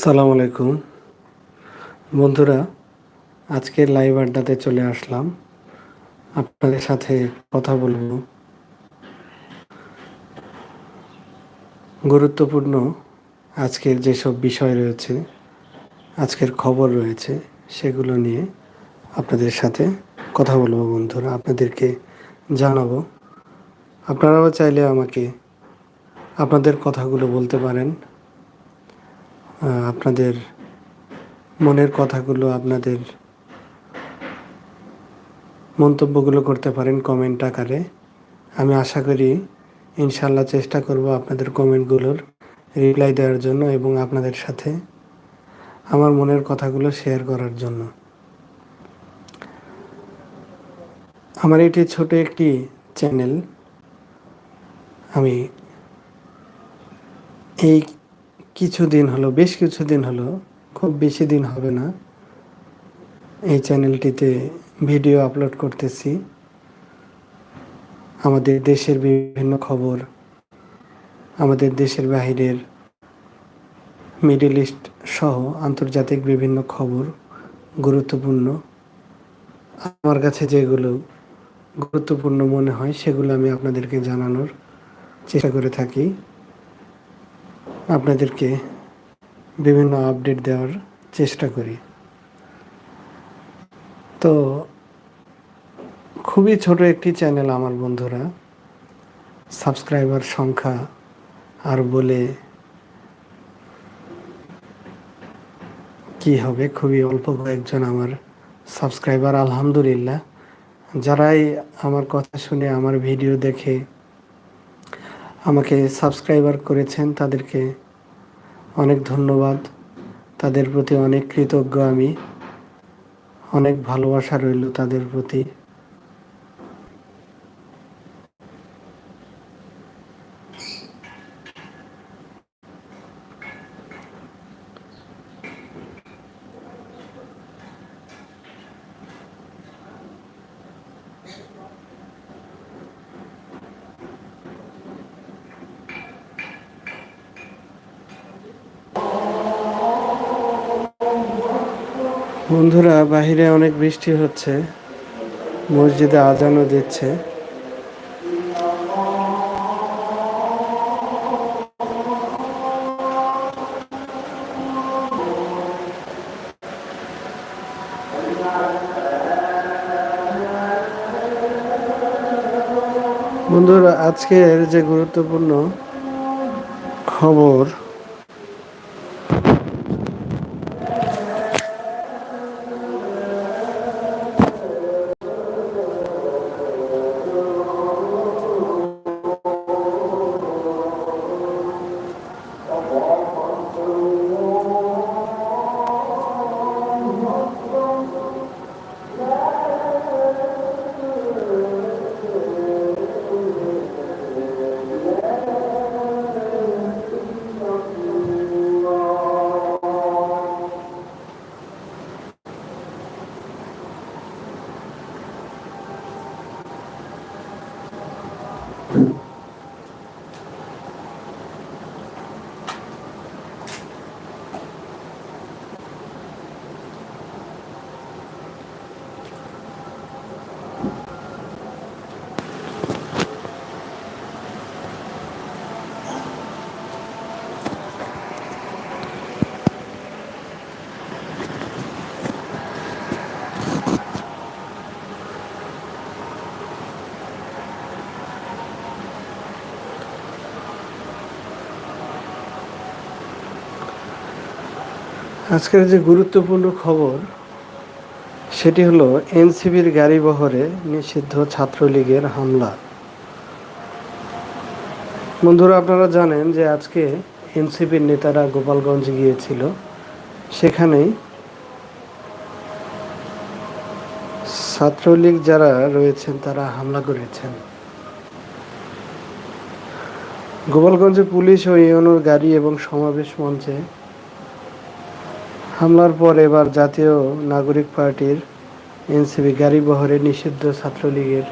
আসসালামু আলাইকুম। বন্ধুরা আজকের লাইভ আড্ডাতে চলে আসলাম। আপনাদের সাথে কথা বলব। গুরুত্বপূর্ণ আজকের যেসব বিষয় রয়েছে, আজকের খবর রয়েছে, সেগুলো নিয়ে আপনাদের সাথে কথা বলব বন্ধুরা, আপনাদেরকে জানাব। আপনারাও চাইলে আমাকে আপনাদের কথাগুলো বলতে পারেন। আপনাদের মনের কথাগুলো, আপনাদের মন্তব্যগুলো করতে পারেন কমেন্ট আকারে। আমি আশা করি ইনশাল্লাহ চেষ্টা করব আপনাদের কমেন্টগুলোর রিপ্লাই দেওয়ার জন্য এবং আপনাদের সাথে আমার মনের কথাগুলো শেয়ার করার জন্য। আমার এটি ছোট একটি চ্যানেল আমি এই কিছুদিন হলো, বেশ কিছুদিন হলো, খুব বেশি দিন হবে না। এই চ্যানেলটিতে ভিডিও আপলোড করতেছি। আমাদের দেশের বিভিন্ন খবর, আমাদের দেশের বাহিরের মিডল ইস্ট সহ আন্তর্জাতিক বিভিন্ন খবর গুরুত্বপূর্ণ। আমার কাছে যেগুলো গুরুত্বপূর্ণ মনে হয়, সেগুলো আমি আপনাদেরকে জানানোর চেষ্টা করে থাকি। আপনাদেরকে বিভিন্ন আপডেট দেওয়ার চেষ্টা করি। তো, খুবই ছোট একটি চ্যানেল আমার বন্ধুরা। সাবস্ক্রাইবার সংখ্যা আর বলে কি হবে? খুবই অল্প কয়েকজন আমার সাবস্ক্রাইবার আলহামদুলিল্লাহ। যারাই আমার কথা শুনে আমার ভিডিও দেখে আমাকে সাবস্ক্রাইবার করেছেন, তাদেরকে অনেক ধন্যবাদ। তাদের প্রতি অনেক কৃতজ্ঞ আমি। অনেক ভালোবাসা রইল তাদের প্রতি। বন্ধুরা বাহিরে অনেক বৃষ্টি হচ্ছে। মসজিদে আজানও দিচ্ছে। বন্ধুরা আজকের যে গুরুত্বপূর্ণ খবর আজকের যে গুরুত্বপূর্ণ খবর, সেটি হলো এনসিবির গাড়ি বহরে নিষিদ্ধ ছাত্রলীগের হামলা। বন্ধুরা, আপনারা জানেন যে আজকে এনসিপির নেতারা গোপালগঞ্জ গিয়েছিল। সেখানেই ছাত্রলীগ যারা রয়েছেন, তারা হামলা করেছেন। গোপালগঞ্জে পুলিশ ও ইউনোর গাড়ি এবং সমাবেশ মঞ্চে হামলার পর এবার জাতীয় নাগরিক পার্টির এনসিপি গাড়ি বহরে নিষিদ্ধ ছাত্রলীগের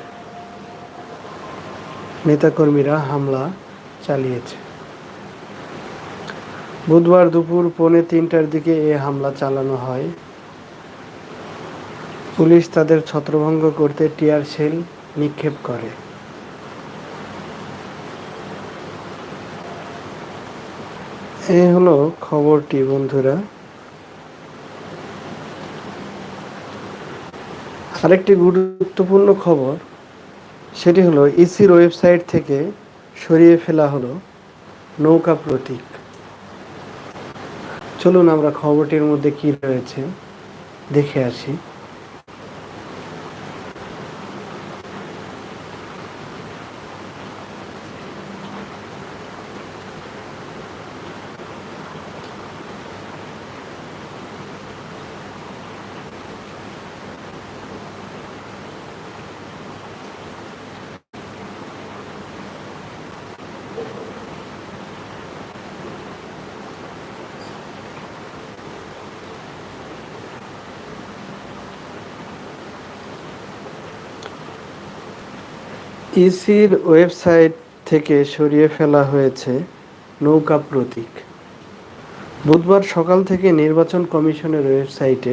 নেতাকর্মীরা হামলা চালিয়েছে। বুধবার দুপুর পৌনে তিনটার দিকে এ হামলা চালানো হয়। পুলিশ তাদের ছত্রভঙ্গ করতে টিয়ার শেল নিক্ষেপ করে। এই হলো খবরটি, বন্ধুরা। আরেকটি গুরুত্বপূর্ণ খবর, সেটি হলো ইসির ওয়েবসাইট থেকে সরিয়ে ফেলা হলো নৌকা প্রতীক। চলুন আমরা খবরটির মধ্যে কি রয়েছে, দেখে আসি। ইসির ওয়েবসাইট থেকে সরিয়ে ফেলা হয়েছে নৌকা প্রতীক। বুধবার সকাল থেকে নির্বাচন কমিশনের ওয়েবসাইটে